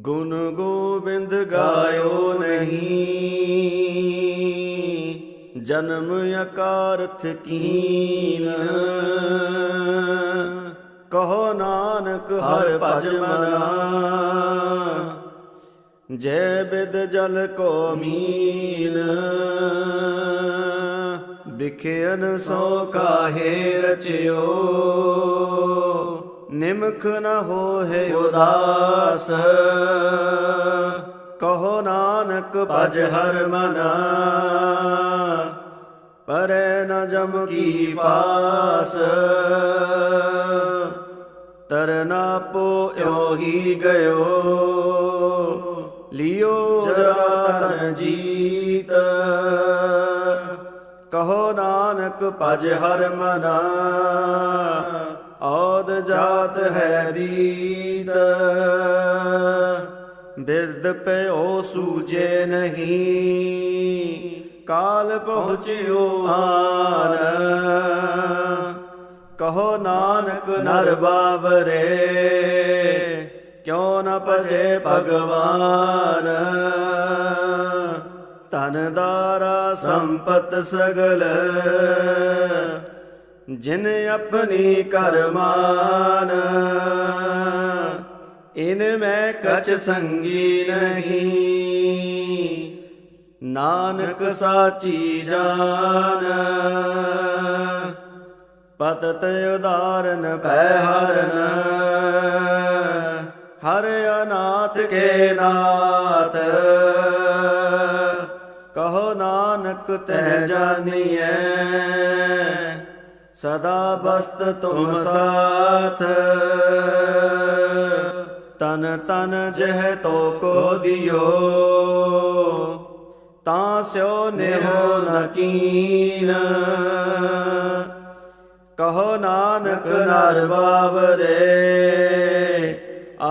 ਗੁਣ ਗੋਬਿੰਦ ਗਾਇਓ ਨਹੀਂ। ਜਨਮ ਅਕਾਰਥ ਕੀਨ। ਕਹੋ ਨਾਨਕ ਹਰ ਭਜ ਮਨਾ। ਜੈ ਬਿਦ ਜਲ ਕੋ ਮੀਨ। ਬਿਖਿਆਨ ਸੋ ਕਾਹੇ ਰਚਿਓ। ਨਿਮਖ ਨ ਹੋਏ ਉਦਾਸ। ਕਹੋ ਨਾਨਕ ਭਜ ਹਰ ਮਨਾ। ਪਰੈ ਨ ਜਮ ਕੀ ਫਾਸ। ਤਰਨਾ ਪੋ ਇਉ ਹੀ ਗਇਓ। ਲਿਓ ਜਗਤ ਜੀਤ। ਕਹੋ ਨਾਨਕ ਭਜ ਹਰ ਮਨਾ। ਔਦ ਜਾਤ ਹੈ ਬੀਤ। ਬਿਰਦ ਪਿਓ ਸੂਜੇ ਨਹੀਂ। ਕਾਲ ਪਹੁੰਚਿਓ ਆਨ ਕਹੋ ਨਾਨਕ ਨਰ ਬਾਬਰੇ ਕਿਉ ਨ ਭਜੇ ਭਗਵਾਨ। ਧਨ ਦਾਰਾ ਸੰਪਤ ਸਗਲ। ਜਿਨ ਆਪਣੀ ਕਰਮਾਨ ਇਨ ਮੈਂ ਕਛ ਸੰਗੀ ਨਹੀਂ। ਨਾਨਕ ਸਾਚੀ ਜਾਨ, ਪਤਤ ਉਦਾਰਨ ਭੈ ਹਰਨ, ਹਰ ਅਨਾਥ ਕੇ ਨਾਥ। ਕਹੋ ਨਾਨਕ ਤੈ ਜਾਣੀਐ ਸਦਾ ਬਸਤ ਤੁਮ ਸਾਥ। ਤਨ ਤਨ ਜਹ ਤੋ ਕੋ ਦਿਓ। ਤਾਂ ਸਿਓ ਨਿਹੋ ਨਕੀਨ ਕਹੋ ਨਾਨਕ ਨਰ ਬਾਬਰੇ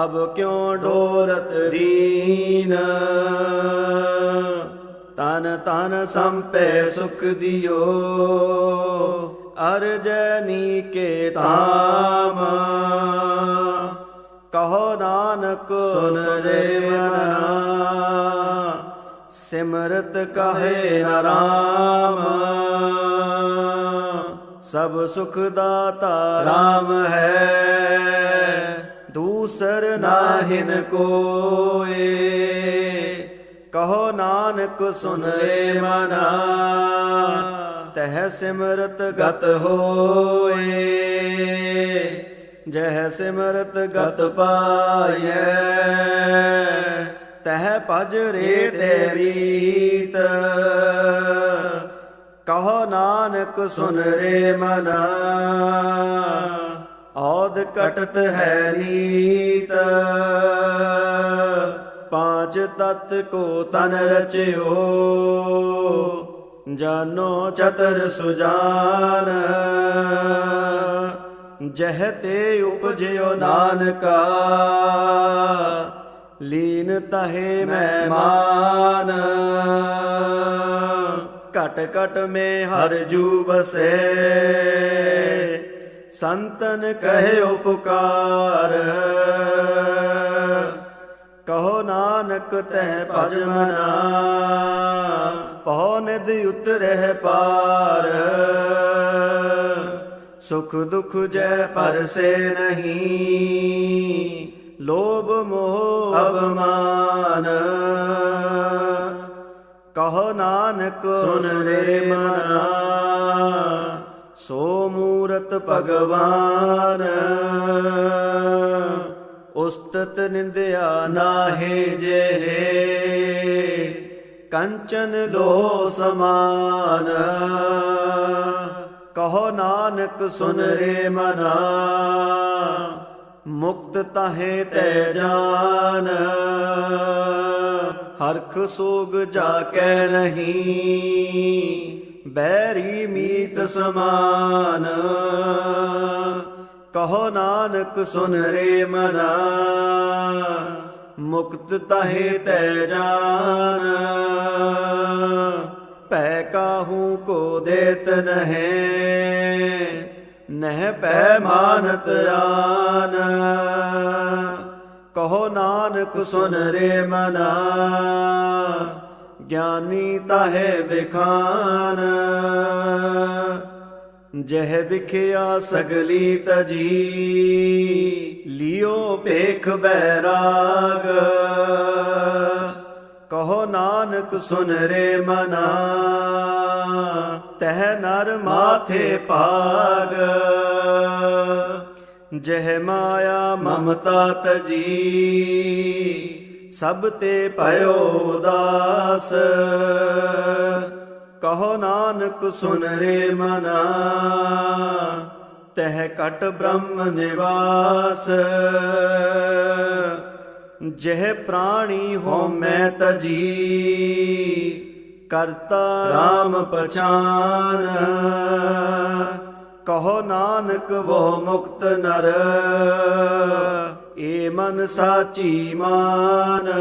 ਅਬ ਕਿਉ ਡੋਰਤ ਦੀਨ? ਤਨ ਤਨ ਸੰਪੇ ਸੁਖ ਦਿਓ। ਅਰਜਨੀ ਕੇ ਧਾਮ। ਕਹੋ ਨਾਨਕ ਸੁਨ ਰੇ ਮਨਾ। ਸਿਮਰਤ ਕਹੇ ਨ ਰਾਮ। ਸਭ ਸੁਖ ਦਾਤਾ ਰਾਮ ਹੈ। ਦੂਸਰ ਨਾਹਿਨ ਕੋਏ। ਕਹੋ ਨਾਨਕ ਸੁਨ ਰੇ ਮਨਾ। ਤਹਿ ਸਿਮਰਤ ਗਤ ਹੋਏ, ਜਹ ਸਿਮਰਤ ਗਤ ਪਾਇਐ ਤਹਿ ਭਜ ਰੇ ਤੇ ਰੀਤ ਕਹੋ ਨਾਨਕ ਸੁਨ ਰੇ ਮਨਾ ਔਦ ਕਟਤ ਹੈ ਨੀਤ, ਪਾਂਚ ਤਤ ਕੋ ਤਨ ਰਚਿਓ ਜਾਨੋ ਚਤਰ ਸੁਜਾਨ, ਜਹ ਤੇ ਉਪਜਿਓ ਨਾਨਕਾ, ਲੀਨ ਤਹੇ ਮਹਿਮਾਨ। ਘਟ ਘਟ ਮੇ ਹਰ ਜੂ ਬਸੇ ਸੰਤਨ ਕਹੇ ਉਪਕਾਰ। ਕਹੋ ਨਾਨਕ ਤਹਿ ਭਜ ਮਨਾ। ਪਉ ਨਿਧ ਉਤਰਹਿ ਪਾਰ। ਸੁਖ ਦੁਖ ਜੈ ਪਰਸੇ ਨਹੀਂ ਲੋਭ ਮੋਹ ਅਭਮਾਨ ਕਹੋ ਨਾਨਕ ਸੁਨ ਰੇ ਮਨਾ ਸੋ ਮੂਰਤ ਭਗਵਾਨ। ਉਸਤਤ ਨਿੰਦਿਆ ਨਾਹੇ ਜਿਹੇ। ਕੰਚਨ ਲੋ ਸਮਾਨ। ਕਹੋ ਨਾਨਕ ਸੁਨ ਰੇ ਮਨਾ। ਮੁਕਤ ਤਾਹੇ ਤੈ ਜਾਨ। ਹਰਖ ਸੋਗ ਜਾ ਕੈ ਨਹੀਂ। ਬੈਰੀ ਮੀਤ ਸਮਾਨ। ਕਹੋ ਨਾਨਕ ਸੁਨ ਰੇ ਮਨਾ। ਮੁਕਤ ਤਹੇ ਤੈ ਜਾਨ। ਪੈ ਕਾਹੂ ਕੋ ਦੇਤ ਨਹਿ ਨਹਿ ਪੈ ਮਾਨਤ ਆਨ। ਕਹੋ ਨਾਨਕ ਸੁਨ ਰੇ ਮਨਾ, ਗਿਆਨੀ ਤਾਹੇ ਵਿਖਾਨ। ਜਹ ਵਿਖਿਆ ਸਗਲੀ ਤਜੀ, ਲਿਓ ਭੇਖ ਬੈਰਾਗ। ਕਹੋ ਨਾਨਕ ਸੁਨ ਰੇ ਮਨਾ, ਤਹ ਨਰ ਮਾਥੇ ਭਾਗ। ਜਹ ਮਾਇਆ ਮਮਤਾ ਤਜੀ, ਸਭ ਤੇ ਭਇਓ ਦਾਸ ਨਾਨਕ ਸੁਨ ਰੇ ਮਨਾ, ਤਹ ਕਟ ਬ੍ਰਹਮ ਨਿਵਾਸ। ਜਹ ਪ੍ਰਾਣੀ ਹੋ ਮੈਂ ਤਜੀ, ਕਰਤਾ RAM ਪਛਾਨ। ਕਹੋ ਨਾਨਕ ਵੋ ਮੁਕਤ ਨਰ, ਏ ਮਨ ਸਾਚੀ ਮਾਨ।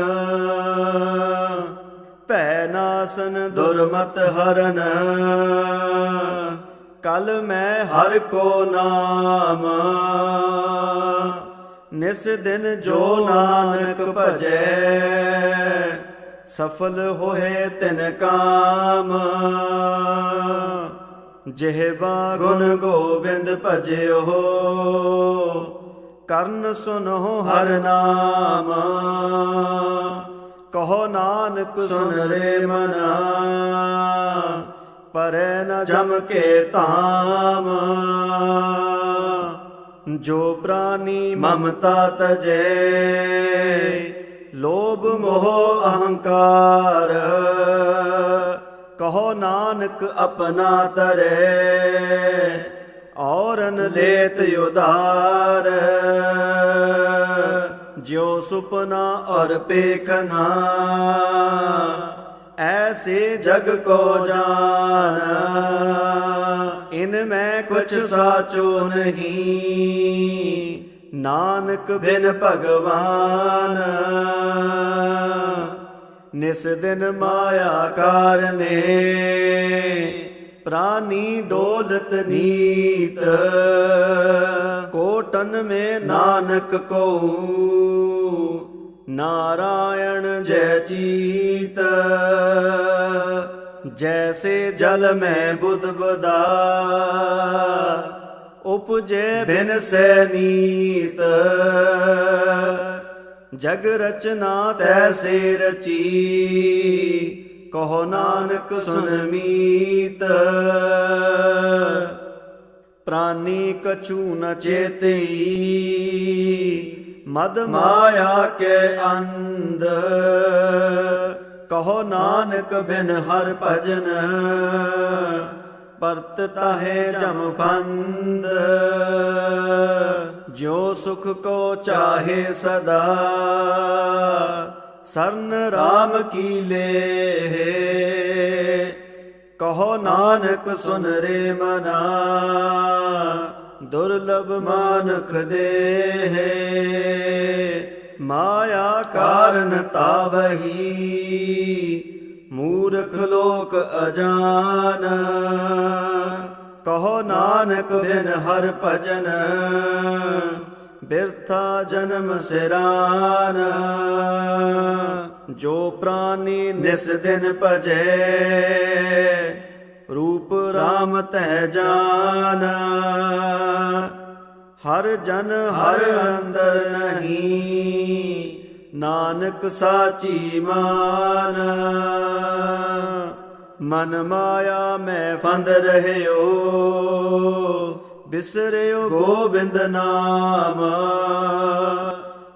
ਭੈ ਨਾਸਨ ਦੁਰਮਤ ਹਰਨ। ਕਲ ਮੈਂ ਹਰ ਕੋ ਨਾਮ। ਨਿਸ ਦਿਨ ਜੋ ਨਾਨਕ ਭਜੈ, ਸਫਲ ਹੋਏ ਤਿਨ ਕਾਮ। ਜਿਹਵਾ ਗੁਣ ਗੋਬਿੰਦ ਭਜਿਓ, ਕਰਨ ਸੁਨੋ ਹਰ ਨਾਮ। ਕਹੋ ਨਾਨਕ ਸੁਨ ਰੇ ਮਨਾ। ਪਰੈ ਨ ਜਮ ਕੇ ਧਾਮ। ਜੋ ਪ੍ਰਾਨੀ ਮਮਤਾ ਤਜੈ ਲੋਭ ਮੋਹ ਅਹੰਕਾਰ। ਕਹੋ ਨਾਨਕ ਆਪਣਾ ਤਰੈ ਔਰਨ ਲੇਤ ਉਦਾਰ ਜਿਉ ਸੁਪਨਾ ਔਰ ਪੇਖਨਾ ਐਸੇ ਜਗ ਕੋ ਜਾਨ, ਇਨ ਮੈਂ ਕੁਛ ਸਾਚੋ ਨਹੀਂ। ਨਾਨਕ ਬਿਨ ਭਗਵਾਨ, ਨਿਸ ਦਿਨ ਮਾਇਆ ਕਾਰਨੇ, ਪ੍ਰਾਨੀ ਡੋਲਤ ਨੀਤ। ਕੋਟਨ ਮੇ ਨਾਨਕ ਕੋ ਨਾਰਾਇਣ ਜੈ ਚੀਤ। ਜੈਸੇ ਜਲ ਮੈਂ ਬੁੱਧ ਬਦਾ। ਉਪਜੇ ਬਿਨ ਸੈ ਨੀਤ। ਜਗ ਰਚਨਾ ਤੈਸੇ ਰਚੀ ਕਹੋ ਨਾਨਕ ਸੁਨ ਮੀਤ। ਪ੍ਰਾਨੀ ਕਛੂ ਨ ਚੇਤਈ, ਮਦ ਮਾਇਆ ਕੇ ਅੰਧ। ਕਹੋ ਨਾਨਕ ਬਿਨ ਹਰ ਭਜਨ, ਪਰਤ ਤਾਹੇ ਜਮ ਫੰਦ ਜੋ ਸੁਖ ਕੋ ਚਾਹੇ ਸਦਾ, ਸਰਨ RAM ਕੀ ਲੇ ਕਹੋ ਨਾਨਕ ਸੁਨ ਰੇ ਮਨਾ, ਦੁਰਲਭ ਮਾਨਖ ਦੇ ਮਾਇਆ ਕਾਰਨ ਤਾਵਹੀ, ਮੂਰਖ ਲੋਕ ਅਜਾਨ। ਕਹੋ ਨਾਨਕ ਬਿਨ ਹਰ ਭਜਨ, ਬਿਰਥਾ ਜਨਮ ਸਿਰਾਨ। ਜੋ ਪ੍ਰਾਨੀ ਨਿਸ ਦਿਨ ਭਜੈ, ਰੂਪ RAM ਤਹਿ ਜਾਨ। ਹਰ ਜਨ ਹਰ ਅੰਦਰ ਨਹੀਂ, ਨਾਨਕ ਸਾਚੀ ਮਾਨ। ਮਨ ਮਾਇਆ ਮੈਂ ਫੰਦ ਰਹਿਓ, ਬਿਸਰਿਓ ਗੋਬਿੰਦ ਨਾਮ।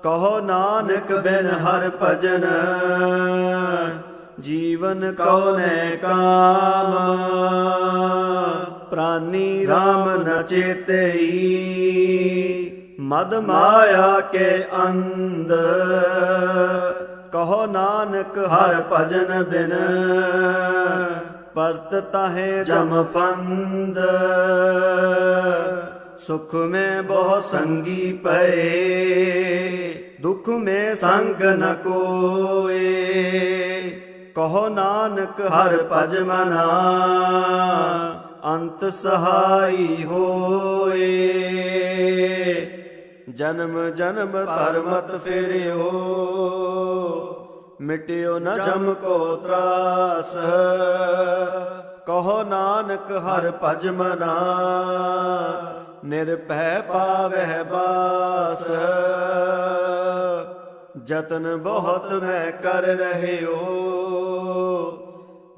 ਕਹੋ ਨਾਨਕ ਬਿਨ ਹਰ ਭਜਨ, ਜੀਵਨ ਕਉਨੈ ਕਾਮ। ਪ੍ਰਾਨੀ RAM ਨ ਚੇਤਈ, ਮਦ ਮਾਇਆ ਕੇ ਅੰਧ। ਕਹੋ ਨਾਨਕ ਹਰ ਭਜਨ ਬਿਨ, ਪਰਤ ਤਹੇ ਜਮ ਫੰਦ ਸੁਖ ਮੈਂ ਬਹੁ ਸੰਗੀ ਪਏ, ਦੁਖ ਮੈਂ ਸੰਗ ਨ ਕੋਏ। ਕਹੋ ਨਾਨਕ ਹਰ ਭਜ ਮਨਾ, ਅੰਤ ਸਹਾਈ ਹੋਏ। ਜਨਮ ਜਨਮ ਪਰਮਤ ਫੇਰਿਓ, ਮਿਟਿਓ ਨ ਜਮ ਕੋ ਤਰਾਸ। ਕਹੋ ਨਾਨਕ ਹਰ ਭਜ ਮਨਾ ਨਿਰਭੈ ਪਾਵਹਿ ਬਾਸ। ਜਤਨ ਬਹੁਤ ਮੈਂ ਕਰ ਰਹਿਓ,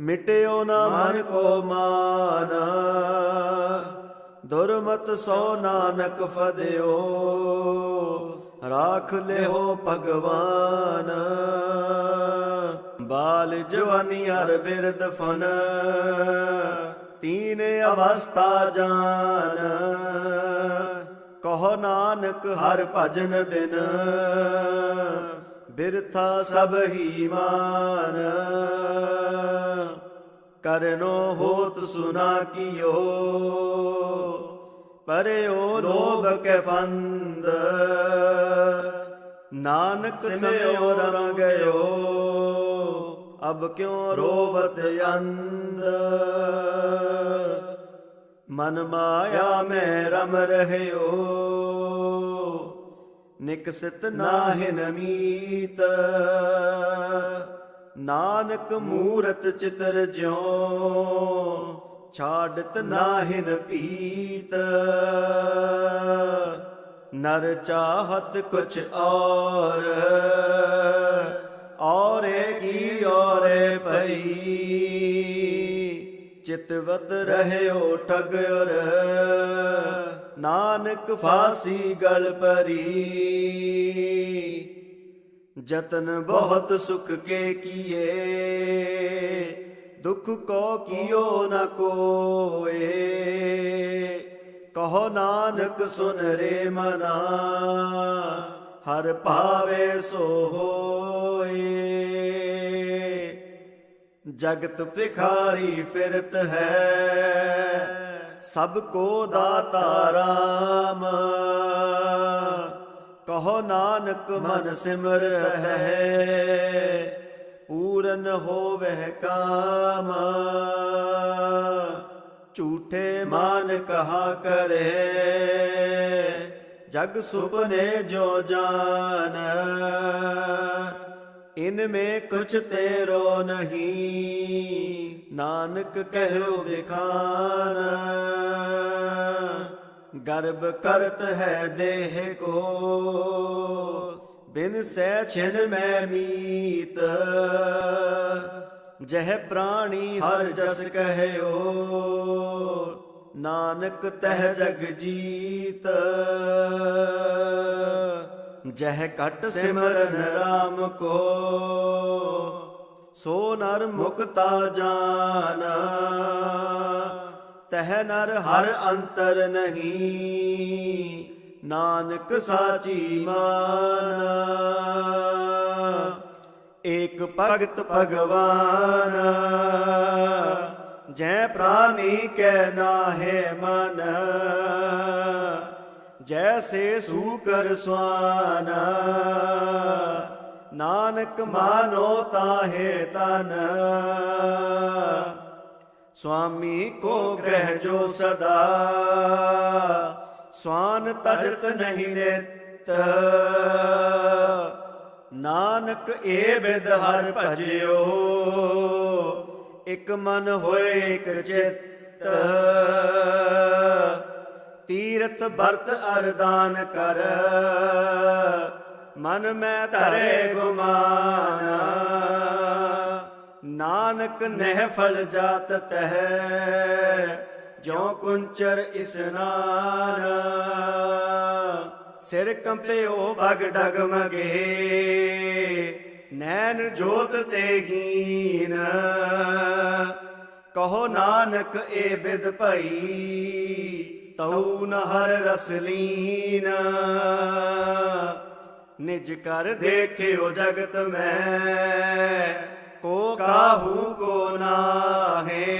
ਮਿਟਿਓ ਨਾ ਮਨ ਕੋ ਮਾਨ। ਦੁਰਮਤ ਸੋ ਨਾਨਕ ਫਦਿਓ, ਰਾਖ ਲਿਓ ਭਗਵਾਨ। ਬਾਲ ਜਵਾਨੀ ਹਰ ਬਿਰਦ ਫਨ। ਤੀਨ ਅਵਸਥਾ ਜਾਨ, ਕਹੋ ਨਾਨਕ ਹਰ ਭਜਨ ਬਿਨ, ਬਿਰਥਾ ਸਭ ਹੀ ਮਾਨ। ਕਰਨੋ ਹੋਤ ਸੁਨਾ ਕੀਓ, ਪਰਿਓ ਲੋਭ ਕੇ ਫੰਦ ਨਾਨਕ ਸਿਮਿਓ ਰੰਗ ਗਇਓ ਅਬ ਕਿਉ ਰੋਵਤ ਅੰਦ ਮਨ ਮਾਇਆ ਮੈਂ ਰਮ ਰਹਿਓ। ਨਿਕਸਿਤ ਨਾਹਿਨ ਮੀਤ। ਨਾਨਕ ਮੂਰਤ ਚਿਤਰ ਜਿਉ, ਛਾੜਤ ਨਾਹਿਨ ਪੀਤ ਨਰ ਚਾਹਤ ਕੁਛ ਔਰ ਔਰੇ ਕੀ ਔਰੇ ਭਈ। ਚਿਤਵਤ ਰਹਿਓ ਠਗਰ ਨਾਨਕ ਫਾਸੀ ਗਲ ਪਰੀ ਜਤਨ ਬਹੁਤ ਸੁਖ ਕੇ ਕੀਏ, ਦੁਖ ਕੋ ਕੀਓ ਨ ਕੋਏ। ਕਹੋ ਨਾਨਕ, ਸੁਨ ਰੇ ਮਨਾ, ਹਰ ਭਾਵੇ ਸੋ ਹੋਏ। ਜਗਤ ਭਿਖਾਰੀ ਫਿਰਤ ਹੈ। ਸਭ ਕੋ ਦਾਤਾ ਰਾਮ। ਕਹੋ ਨਾਨਕ ਮਨ ਸਿਮਰ ਹੈ। ਪੂਰਨ ਹੋਵੇ ਕਾਮ। ਝੂਠੇ ਮਾਨ ਕਹਾ ਕਰੇ। ਜਗ ਸੁਪਨੇ ਜੋ ਜਾਨ। ਇਨਮੇ ਕੁਛ ਤੇਰੋ ਨਹੀਂ। ਨਾਨਕ ਕਹਿਓ ਵਿਖਾਨ। ਗਰਭ ਕਰਤ ਹੈ ਦੇਹ ਕੋ। ਬਿਨ ਸਹਿ ਛਿਨ ਮੈਂ ਮੀਤ। ਜਹ ਪ੍ਰਾਣੀ ਹਰ ਜਸ ਕਹਿਓ। ਨਾਨਕ ਤਹਿ ਜਗ ਜੀਤ। ਜਹ ਕਟ ਸਿਮਰਨ RAM ਕੋ, ਸੋ ਨਰ ਮੁਕਤਾ ਜਾਨ। ਤਹ ਨਰ ਹਰ ਅੰਤਰ ਨਹੀਂ, ਨਾਨਕ ਸਾਚੀ ਮਾਨ। ਏਕ ਭਗਤ ਭਗਵਾਨ, ਜੈ ਪ੍ਰਾਨੀ ਕੈ ਨਾਹਿ ਮਨ। ਜੈਸੇ ਸੂਕਰ ਸਵਾਨ, ਨਾਨਕ ਮਾਨੋ ਤਾਹੇ ਤਨ। ਸੁਆਮੀ ਕੋ ਗ੍ਰਹਿ ਜੋ ਸਦਾ, ਸਵਾਨ ਤਜਤ ਨਹੀਂ ਰੇਤ ਨਾਨਕ ਏ ਬਿਦ ਹਰ ਭਜਿਓ, ਇਕ ਮਨ ਹੋਏ ਇਕ ਚਿੱਤ। ਤੀਰਥ ਵਰਤ ਅਰਦਾਨ ਕਰ। ਮਨ ਮੈਂ ਧਰੇ ਗੁਮਾਨ। ਨਾਨਕ ਨਹਿ ਫਲ ਜਾਤ ਤਹ ਜੋ ਕੁੰਚਰ ਇਸਨਾਨ ਸਿਰ ਕੰਪਿਓ ਭਗ ਡਗਮਗੇ, ਨੈਣ ਜੋਤ ਤੇ ਹੀਨ। ਕਹੋ ਨਾਨਕ ਏ ਬਿਦ ਭਈ ਤਉ ਨ ਹਰ ਰਸ ਲੀਨ ਨਿਜ ਕਰ ਦੇਖਿਓ ਜਗਤ ਮੈਂ, ਕੋ ਕਾਹੂ ਕੋ ਨਾਹੇ।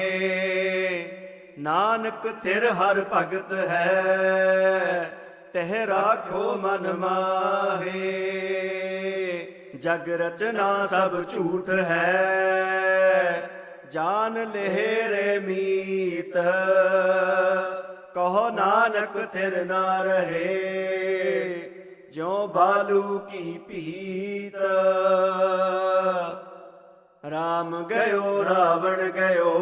ਨਾਨਕ ਥਿਰ ਹਰ ਭਗਤ ਹੈ, ਤਹਿ ਰਾਖੋ ਮਨ ਮਾਹੇ। ਜਗ ਰਚਨਾ ਸਭ ਝੂਠ ਹੈ, ਜਾਨ ਲਹਿਰੇ ਮੀਤ। ਕਹੋ ਨਾਨਕ ਥਿਰ ਨਾ ਰਹੇ, ਜਿਉ ਬਾਲੂ ਕੀ ਭੀਤ। ਰਾਮ ਗਇਓ, ਰਾਵਣ ਗਇਓ,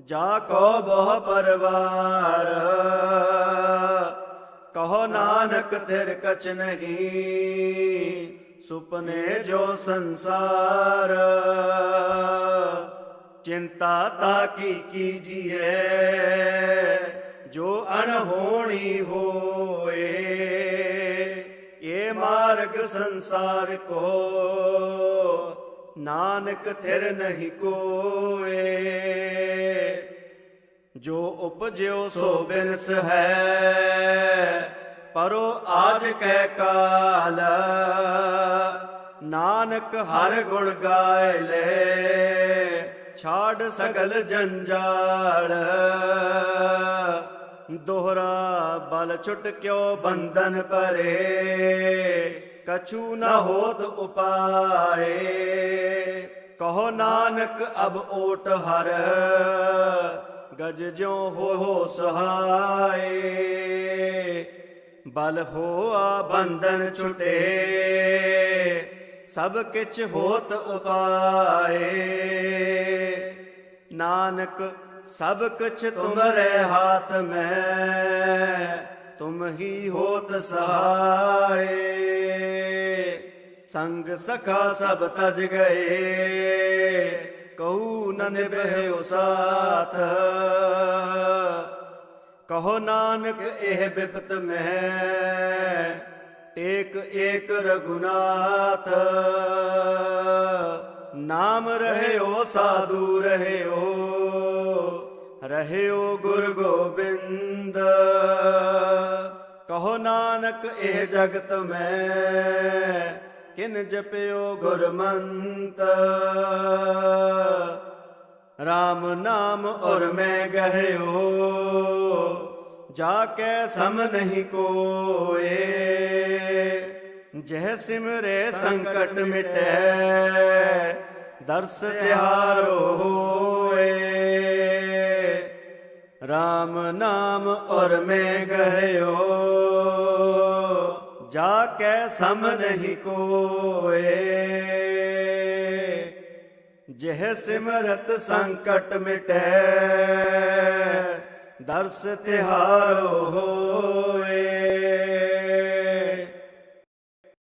ਜਾ ਕੋ ਬਹੁ ਪਰਵਾਰ। ਕਹੋ ਨਾਨਕ ਤੇਰ ਕਚ ਨਹੀਂ, ਸੁਪਨੇ ਜੋ ਸੰਸਾਰ। ਚਿੰਤਾ ਤਾ ਕੀ ਕੀਜੀਏ ਜੋ ਅਣਹੋਣੀ ਹੋਏ, ਇਹ ਮਾਰਗ ਸੰਸਾਰ ਕੋ। ਨਾਨਕ ਥਿਰ ਨਹੀਂ ਕੋਏ। ਜੋ ਉਪਜਿਓ ਸੋ ਬਿਨਸ ਹੈ, ਪਰੋ ਆਜ ਕਹਿ ਕਾਲ। ਨਾਨਕ ਹਰ ਗੁਣ ਗਾਇ ਲੈ। ਛਾੜ ਸਗਲ ਜੰਜਾਲ। ਦੋਹਰਾ ਬਲ ਛੁਟ ਕਿਉ ਬੰਧਨ ਪਰੇ ਕਛੂ ਨ ਹੋਤ ਉਪਾਏ। ਕਹੋ ਨਾਨਕ ਅਬ ਓਟ ਹਰ। ਗਜ ਜਿਉ ਹੋ ਹੋ ਸਹਾਏ। ਬਲ ਹੋਆ ਬੰਧਨ ਛੁਟੇ। ਸਭ ਕਿਛ ਹੋਤ ਉਪਾਏ। ਨਾਨਕ, ਸਭ ਕੁਛ ਤੁਮਰੇ ਹਾਥ ਮੈਂ, ਤੁਮ ਹੀ ਹੋਤ ਸਹਾਏ। ਸੰਗ ਸਖਾ ਸਭ ਤਜ ਗਏ, ਕਹੂ ਨ ਨਿਭਿਓ ਸਾਥ। ਕਹੋ ਨਾਨਕ, ਇਹ ਬਿਪਤ ਮੈਂ ਟੇਕ ਏਕ ਰਘੁਨਾਥ। ਨਾਮ ਰਹਿਓ ਸਾਧੂ ਰਹਿਓ ਰਹਿਓ ਗੁਰ ਗੋਬਿੰਦ। ਕਹੋ ਨਾਨਕ ਇਹ ਜਗਤ ਮੈਂ, ਕਿਨ ਜਪਿਓ ਗੁਰਮੰਤ। RAM ਨਾਮ ਔਰ ਮੈਂ ਗਹਿਓ ਜਾ ਕੇ ਸਮ ਨਹੀਂ ਕੋਏ, ਜਹ ਸਿਮਰੇ ਸੰਕਟ ਮਿਟੈ, ਦਰਸ ਤਿਹਾਰੋ ਹੋਏ। RAM ਨਾਮ ਔਰ ਮੈਂ ਗਹਿਓ ਜਾ ਕੇ ਸਮ ਨਹੀਂ ਕੋਏ। ਜਿਹ ਸਿਮਰਤ ਸੰਕਟ ਮਿਟੈ ਦਰਸ ਤਿਹਾਰੋ ਹੋਏ।